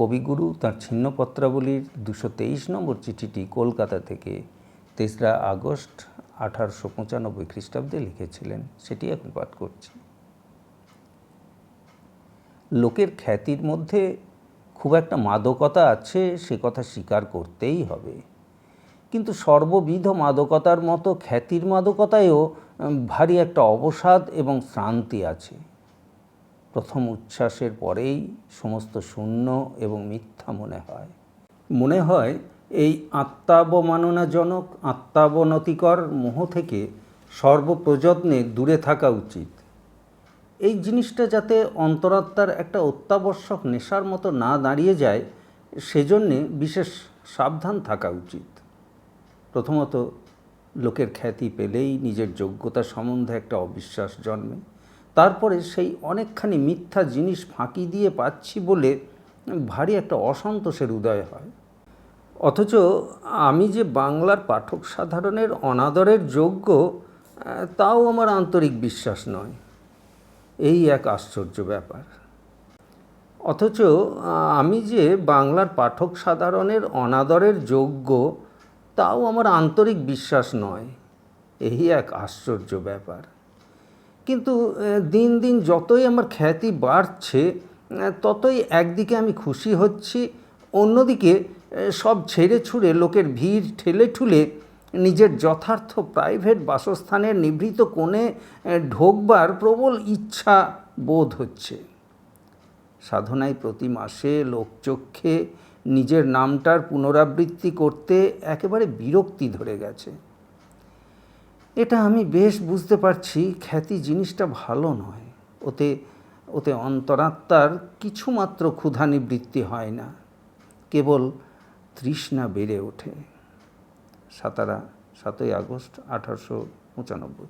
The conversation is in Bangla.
কবিগুরু তার ছিন্নপত্রাবলীর দুশো তেইশ নম্বর চিঠিটি কলকাতা থেকে তেসরা আগস্ট আঠারোশো পঁচানব্বই খ্রিস্টাব্দে লিখেছিলেন। সেটি এখন পাঠ করছি। লোকের খ্যাতির মধ্যে খুব একটা মাদকতা আছে, সে কথা স্বীকার করতেই হবে। কিন্তু সর্ববিধ মাদকতার মতো খ্যাতির মাদকতায়ও ভারী একটা অবসাদ এবং শ্রান্তি আছে। প্রথম উচ্ছ্বাসের পরেই সমস্ত শূন্য এবং মিথ্যা মনে হয়। মনে হয় এই আত্মাবমাননাজনক, আত্মাবনতিকর মোহ থেকে সর্বপ্রযত্নে দূরে থাকা উচিত। এই জিনিসটা যাতে অন্তরাত্মার একটা অত্যাবশ্যক নেশার মতো না দাঁড়িয়ে যায়, সেজন্যে বিশেষ সাবধান থাকা উচিত। প্রথমত, লোকের খ্যাতি পেলেই নিজের যোগ্যতা সম্বন্ধে একটা অবিশ্বাস জন্মে। তারপরে সেই অনেকখানি মিথ্যা জিনিস ফাঁকি দিয়ে পাচ্ছি বলে ভারী একটা অসন্তোষের উদয় হয়। অথচ আমি যে বাংলার পাঠক সাধারণের অনাদরের যোগ্য তাও আমার আন্তরিক বিশ্বাস নয়। এই এক আশ্চর্য ব্যাপার। অথচ আমি যে বাংলার পাঠক সাধারণের অনাদরের যোগ্য, তাও আমার আন্তরিক বিশ্বাস নয়। এই এক আশ্চর্য ব্যাপার। কিন্তু দিন দিন যতই আমার খ্যাতি বাড়ছে ততই একদিকে আমি খুশি হচ্ছি, অন্যদিকে সব ছেড়ে ছুড়ে লোকের ভিড় ঠেলে ঠুলে নিজের যথার্থ প্রাইভেট বাসস্থানের নিভৃত কোণে ঢোকবার প্রবল ইচ্ছা বোধ হচ্ছে। সাধনায় প্রতি মাসে লোকচক্ষে নিজের নামটার পুনরাবৃত্তি করতে একেবারে বিরক্তি ধরে গেছে। এটা আমি বেশ বুঝতে পারছি, খ্যাতি জিনিসটা ভালো নয়। ওতে ওতে অন্তরাত্মার কিছুমাত্র ক্ষুধা নিবৃত্তি হয় না। কেবল তৃষ্ণা বেড়ে ওঠে। সাতারা, সাতই আগস্ট আঠারোশো পঁচানব্বই।